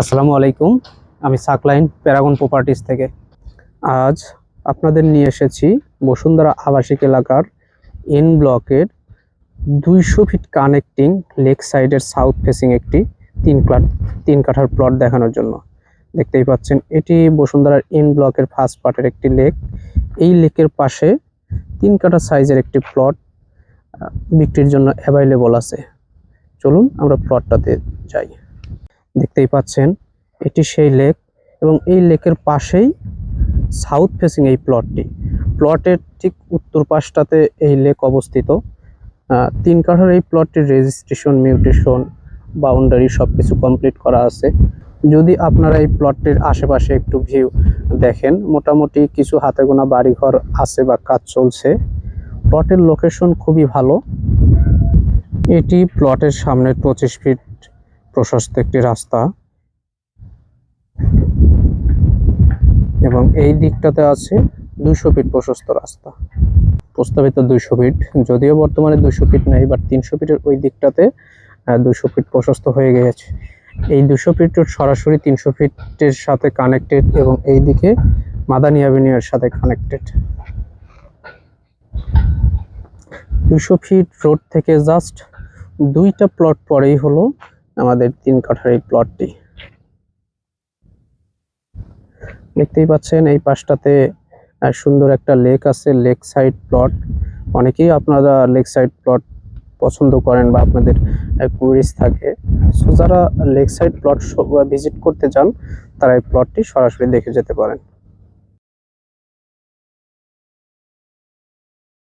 আসসালামু আলাইকুম, আমি সাকলাইন প্যারাগন প্রপার্টিস থেকে। আজ আপনাদের নিয়ে এসেছি বসুন্ধরা আবাসিক এলাকার এন ব্লকের দুইশো ফিট কানেক্টিং লেক সাইডের সাউথ ফেসিং একটি তিন প্লাট তিন কাঠার প্লট দেখানোর জন্য। দেখতেই পাচ্ছেন, এটি বসুন্ধরার এন ব্লকের ফার্স্ট পার্টের একটি লেক। এই লেকের পাশে তিন কাঠা সাইজের একটি প্লট বিক্রির জন্য অ্যাভাইলেবল আছে। চলুন আমরা প্লটটাতে যাই। দেখতেই পাচ্ছেন, এটি সেই লেক এবং এই লেকের পাশেই সাউথ ফেসিং এই প্লটটি প্লটের ঠিক উত্তর পাশটাতে এই লেক অবস্থিত। তিন কাঠার এই প্লটটির রেজিস্ট্রেশন মিউটেশন বাউন্ডারি সব কিছু কমপ্লিট করা আছে। যদি আপনারা এই প্লটটির আশেপাশে একটু ভিউ দেখেন, মোটামুটি কিছু হাতে গোনা বাড়িঘর আছে বা কাজ চলছে। প্লটের লোকেশন খুবই ভালো। এটি প্লটের সামনের পঁচিশ ফিট প্রশস্ত একটি রাস্তা। এবং এই দিকটাতে আছে দুশো ফিট প্রশস্ত রাস্তা। প্রস্তাবিত দুইশো ফিট, যদিও বর্তমানে দুশো ফিট নেই বাট তিনশো ফিটের ওই দিকটাতে দুশো ফিট প্রশস্ত হয়ে গেছে এই দুশো ফিট সরাসরি তিনশো ফিটের সাথে কানেক্টেড এবং এই দিকে মাদানি অ্যাভিনিউয়ের সাথে কানেক্টেড দুশো ফিট রোড থেকে জাস্ট দুইটা প্লট পরেই হলো আমাদের তিন কাঠার এই প্লটটি দেখতেই পাচ্ছেন, এই পাশটাতে সুন্দর একটা লেক আছে লেক সাইড প্লট অনেকেই আপনারা লেক সাইড প্লট পছন্দ করেন বা আপনাদের কুইরিজ থাকে। সো যারা লেক সাইড প্লট ভিজিট করতে চান, তারা এই প্লটটি সরাসরি দেখে যেতে পারেন।